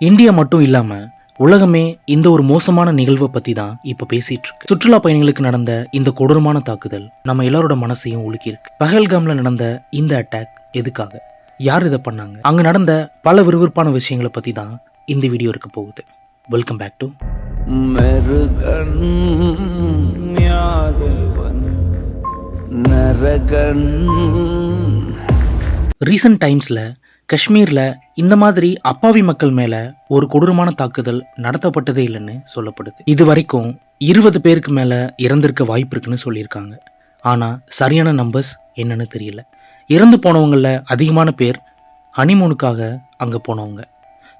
India மட்டும் இல்லாமல் உலகமே இந்த ஒரு மோசமான நிகழ்வை பற்றி தான் இப்போ பேசிட்டு இருக்கு. சுற்றுலா பயணிகளுக்கு நடந்த இந்த கொடூரமான தாக்குதல் நம்ம எல்லாரோட மனசையும் உலுக்கியிருக்கு பஹல்காம்ல நடந்த இந்த அட்டாக் எதுக்காக? யார் இதை பண்ணாங்க? அங்கே நடந்த பல விறுவிறுப்பான விஷயங்களை பற்றி தான் இந்த வீடியோ இருக்க போகுது. வெல்கம் பேக் டு ரீசன்ட் டைம்ஸில் காஷ்மீரில் இந்த மாதிரி அப்பாவி மக்கள் மேலே ஒரு கொடூரமான தாக்குதல் நடத்தப்பட்டதே இல்லைன்னு சொல்லப்படுது. இது வரைக்கும் இருபது பேருக்கு மேலே இறந்திருக்க வாய்ப்பு இருக்குன்னு சொல்லியிருக்காங்க. ஆனால் சரியான நம்பர்ஸ் என்னன்னு தெரியல. இறந்து போனவங்களில் அதிகமான பேர் ஹனிமூனுக்காக அங்கே போனவங்க.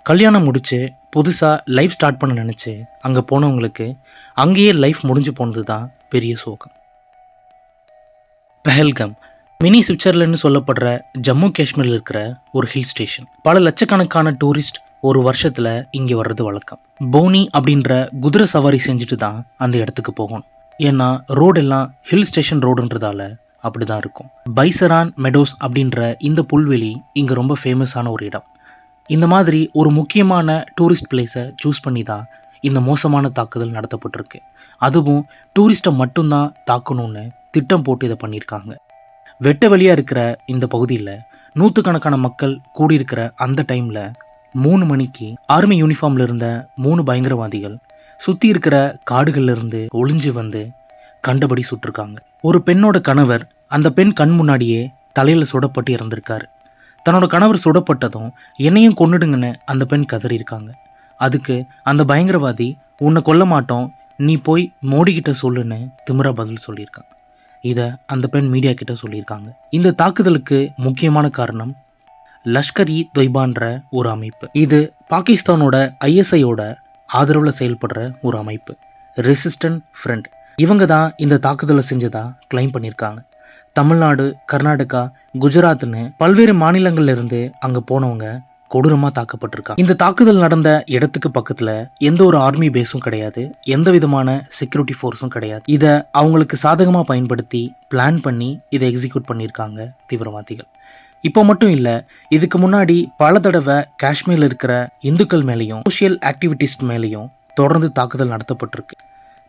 கல்யாணம் முடிச்சு புதுசாக லைஃப் ஸ்டார்ட் பண்ண நினச்சி அங்கே போனவங்களுக்கு அங்கேயே லைஃப் முடிஞ்சு போனது தான் பெரிய சோகம். பெஹல்கம். மினி சுவிட்சர்லாந்து சொல்லப்படுற ஜம்மு காஷ்மீரில் இருக்கிற ஒரு ஹில் ஸ்டேஷன் பல லட்சக்கணக்கான டூரிஸ்ட் ஒரு வருஷத்தில் இங்கே வர்றது வழக்கம். போனி அப்படின்ற குதிரை சவாரி செஞ்சுட்டு தான் அந்த இடத்துக்கு போகணும். ஏன்னா ரோடெல்லாம் ஹில் ஸ்டேஷன் ரோடுன்றதால அப்படி தான் இருக்கும். பைசரான் மெடோஸ் அப்படின்ற இந்த புல்வெளி இங்கே ரொம்ப ஃபேமஸான ஒரு இடம். இந்த மாதிரி ஒரு முக்கியமான டூரிஸ்ட் பிளேஸை சூஸ் பண்ணி தான் இந்த மோசமான தாக்குதல் நடத்தப்பட்டிருக்கு. அதுவும் டூரிஸ்ட்டை மட்டும்தான் தாக்கணும்னு திட்டம் போட்டு இதை பண்ணியிருக்காங்க. வெட்ட வெளியாக இருக்கிற இந்த பகுதியில் நூற்றுக்கணக்கான மக்கள் கூடியிருக்கிற அந்த டைமில் மூணு மணிக்கு ஆர்மி யூனிஃபார்மில் இருந்த மூணு பயங்கரவாதிகள் சுற்றி இருக்கிற காடுகள்லேருந்து ஒளிஞ்சு வந்து கண்டபடி சுட்டிருக்காங்க. ஒரு பெண்ணோட கணவர் அந்த பெண் கண் முன்னாடியே தலையில் சுடப்பட்டு இறந்திருக்காரு. தன்னோட கணவர் சுடப்பட்டதும் என்னையும் கொன்னுடுங்கன்னு அந்த பெண் கதறியிருக்காங்க. அதுக்கு அந்த பயங்கரவாதி உன்னை கொல்ல மாட்டோம். நீ போய் மோடிக்கிட்ட சொல்லுன்னு திமிரா பதில் சொல்லியிருக்கான். இதை அந்த பெண் மீடியா கிட்ட சொல்லியிருக்காங்க. இந்த தாக்குதலுக்கு முக்கியமான காரணம் லஷ்கர் இ தொய்பான்ற ஒரு அமைப்பு. இது பாகிஸ்தானோட ஐஎஸ்ஐயோட ஆதரவில் செயல்படுற ஒரு அமைப்பு. ரெசிஸ்டன்ட் ஃப்ரண்ட் இவங்க தான் இந்த தாக்குதலை செஞ்சதா கிளைம் பண்ணியிருக்காங்க. தமிழ்நாடு கர்நாடகா குஜராத்னு பல்வேறு மாநிலங்கள்லேருந்து அங்கே போனவங்க கொடூரமாக தாக்கப்பட்டிருக்காங்க இந்த தாக்குதல் நடந்த இடத்துக்கு பக்கத்தில் எந்த ஒரு ஆர்மி பேஸும் கிடையாது. எந்த விதமான செக்யூரிட்டி ஃபோர்ஸும் கிடையாது. இதை அவங்களுக்கு சாதகமாக பயன்படுத்தி பிளான் பண்ணி இதை எக்ஸிக்யூட் பண்ணியிருக்காங்க தீவிரவாதிகள். இப்போ மட்டும் இல்லை இதுக்கு முன்னாடி பல தடவை காஷ்மீரில் இருக்கிற இந்துக்கள் மேலேயும் சோஷியல் ஆக்டிவிட்டிஸ்ட் மேலேயும் தொடர்ந்து தாக்குதல் நடத்தப்பட்டிருக்கு.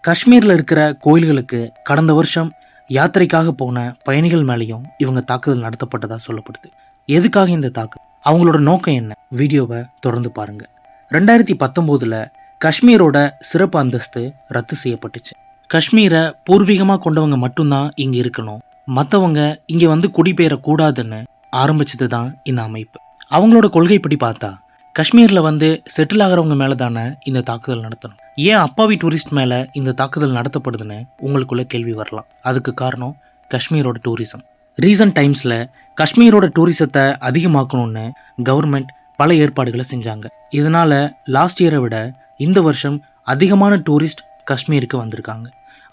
காஷ்மீரில் இருக்கிற கோயில்களுக்கு கடந்த வருஷம் யாத்திரைக்காக போன பயணிகள் மேலேயும் இவங்க தாக்குதல் நடத்தப்பட்டதாக சொல்லப்படுது. எதுக்காக இந்த தாக்குதல் அவங்களோட நோக்கம் என்ன? வீடியோவை தொடர்ந்து பாருங்க. ரெண்டாயிரத்தி பத்தொம்போதில் காஷ்மீரோட சிறப்பு அந்தஸ்து ரத்து செய்யப்பட்டுச்சு. காஷ்மீரை பூர்வீகமாக கொண்டவங்க மட்டும்தான் இங்கே இருக்கணும். மற்றவங்க இங்கே வந்து குடிபெயரக்கூடாதுன்னு ஆரம்பிச்சது தான் இந்த அமைப்பு. அவங்களோட கொள்கைப்படி பார்த்தா காஷ்மீரில் வந்து செட்டில் ஆகிறவங்க மேலே தானே இந்த தாக்குதல் நடத்தணும். ஏன் அப்பாவி டூரிஸ்ட் மேலே இந்த தாக்குதல் நடத்தப்படுதுன்னு உங்களுக்குள்ளே கேள்வி வரலாம். அதுக்கு காரணம் காஷ்மீரோட டூரிசம் ரீசன்ட் டைம்ஸில் காஷ்மீரோட டூரிசத்தை அதிகமாக்கணும்னு கவர்மெண்ட் பல ஏற்பாடுகளை செஞ்சாங்க. இதனால் லாஸ்ட் இயரை விட இந்த வருஷம் அதிகமான டூரிஸ்ட் காஷ்மீருக்கு வந்திருக்காங்க.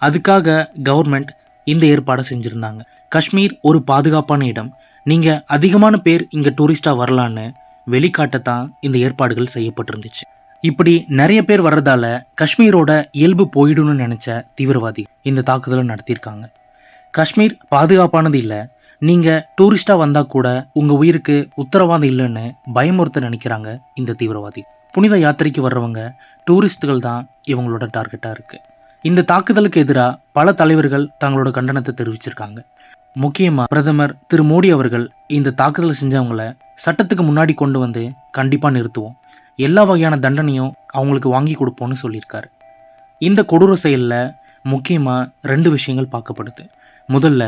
அதுக்காக கவர்மெண்ட் இந்த ஏற்பாடை செஞ்சுருந்தாங்க. காஷ்மீர் ஒரு பாதுகாப்பான இடம். நீங்கள் அதிகமான பேர் இங்கே டூரிஸ்டாக வரலான்னு வெளிக்காட்டத்தான் இந்த ஏற்பாடுகள் செய்யப்பட்டிருந்துச்சு. இப்படி நிறைய பேர் வர்றதால காஷ்மீரோட இயல்பு போயிடும்னு நினச்ச தீவிரவாதி இந்த தாக்குதலை நடத்தியிருக்காங்க. காஷ்மீர் பாதுகாப்பானது இல்லை நீங்கள் டூரிஸ்டாக வந்தால் கூட உங்கள் உயிருக்கு உத்தரவாதம் இல்லைன்னு பயமுறுத்த நினைக்கிறாங்க இந்த தீவிரவாதி. புனித யாத்திரைக்கு வர்றவங்க டூரிஸ்ட்டுகள் தான் இவங்களோட டார்கெட்டாக இருக்குது இந்த தாக்குதலுக்கு எதிராக பல தலைவர்கள் தங்களோட கண்டனத்தை தெரிவிச்சிருக்காங்க. முக்கியமாக பிரதமர் திரு மோடி அவர்கள் இந்த தாக்குதல் செஞ்சவங்கள சட்டத்துக்கு முன்னாடி கொண்டு வந்து கண்டிப்பாக நிறுத்துவோம். எல்லா வகையான தண்டனையும் அவங்களுக்கு வாங்கி கொடுப்போம்னு சொல்லியிருக்காரு. இந்த கொடூர செயலில் முக்கியமாக ரெண்டு விஷயங்கள் பார்க்கப்படுது. முதல்ல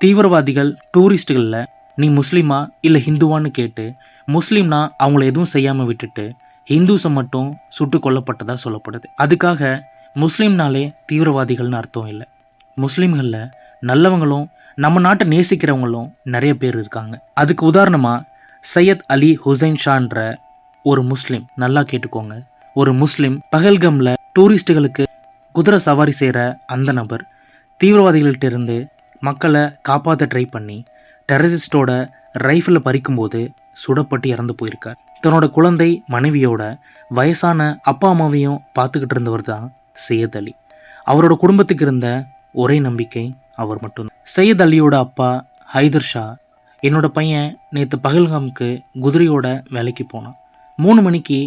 தீவிரவாதிகள் டூரிஸ்ட்டுகளில் நீ முஸ்லீமா இல்லை ஹிந்துவான்னு கேட்டு முஸ்லீம்னா அவங்கள எதுவும் செய்யாமல் விட்டுட்டு ஹிந்துஸை மட்டும் சுட்டு கொல்லப்பட்டதாக சொல்லப்படுது. அதுக்காக முஸ்லீம்னாலே தீவிரவாதிகள்னு அர்த்தம் இல்லை. முஸ்லீம்களில் நல்லவங்களும் நம்ம நாட்டை நேசிக்கிறவங்களும் நிறைய பேர் இருக்காங்க. அதுக்கு உதாரணமாக சையத் அலி ஹுசைன் ஷான்ற ஒரு முஸ்லீம் நல்லா கேட்டுக்கோங்க. ஒரு முஸ்லீம் பகல்கம்ல டூரிஸ்ட்டுகளுக்கு குதிரை சவாரி செய்கிற அந்த நபர் தீவிரவாதிகள்கிட்ட இருந்து மக்களை காப்பாற்ற ட்ரை பண்ணி டெரரிஸ்டோட ரைஃபிளை பறிக்கும்போது சுடப்பட்டு இறந்து போயிருக்கார். தன்னோட குழந்தை மனைவியோட வயசான அப்பா அம்மாவையும் பார்த்துக்கிட்டு இருந்தவர் தான் சையத் அலி. அவரோட குடும்பத்துக்கு இருந்த ஒரே நம்பிக்கை அவர் மட்டும் சையத் அலியோட அப்பா ஹைதர் ஷா என்னோட பையன் நேற்று பகல்காமுக்கு குதிரையோட வேலைக்கு போனான். மூணு மணிக்கு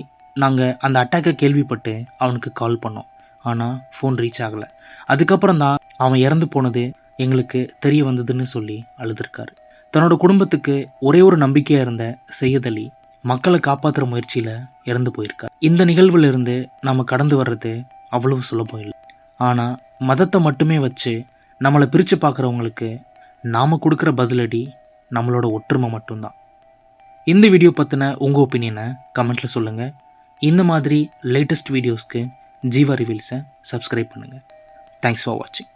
நாங்கள் அந்த அட்டாக்கை கேள்விப்பட்டு அவனுக்கு கால் பண்ணோம். ஆனால் ஃபோன் ரீச் ஆகலை. அதுக்கப்புறம் தான் அவன் இறந்து போனது எங்களுக்கு தெரிய வந்ததுன்னு சொல்லி அழுதுருக்காரு. தன்னோட குடும்பத்துக்கு ஒரே ஒரு நம்பிக்கையாக இருந்த சையத் அலி மக்களை காப்பாற்றுற முயற்சியில் இறந்து போயிருக்கார். இந்த நிகழ்விலிருந்து நம்ம கடந்து வர்றது அவ்வளவு சுலபம் இல்லை. ஆனால் மதத்தை மட்டுமே வச்சு நம்மளை பிரித்து பார்க்குறவங்களுக்கு நாம் கொடுக்குற பதிலடி நம்மளோட ஒற்றுமை மட்டும்தான். இந்த வீடியோ பற்றின உங்கள் ஒப்பீனியனை கமெண்ட்டில் சொல்லுங்கள் இந்த மாதிரி லேட்டஸ்ட் வீடியோஸ்க்கு ஜீவா ரிவீல்ஸை சப்ஸ்கிரைப் பண்ணுங்கள் தேங்க்ஸ் ஃபார் வாட்சிங்